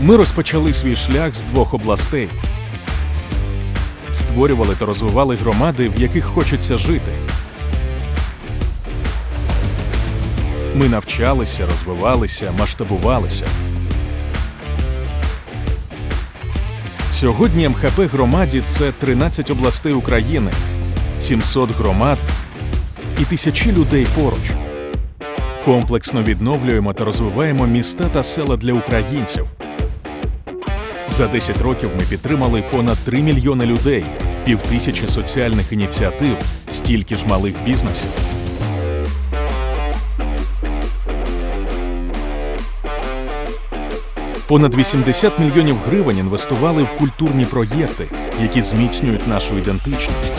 Ми розпочали свій шлях з двох областей. Створювали та розвивали громади, в яких хочеться жити. Ми навчалися, розвивалися, масштабувалися. Сьогодні МХП громаді це 13 областей України, 700 громад і тисячі людей поруч. Комплексно відновлюємо та розвиваємо міста та села для українців. За 10 років ми підтримали понад 3 мільйони людей, півтисячі соціальних ініціатив, стільки ж малих бізнесів. Понад 80 мільйонів гривень інвестували в культурні проєкти, які зміцнюють нашу ідентичність.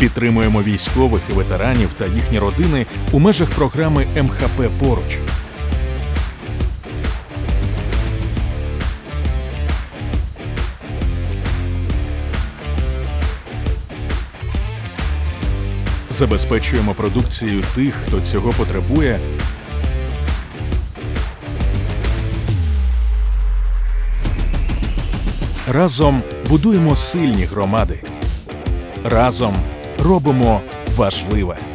Підтримуємо військових і ветеранів та їхні родини у межах програми МХП Поруч. Забезпечуємо продукцією тих, хто цього потребує. Разом будуємо сильні громади. Разом робимо важливе.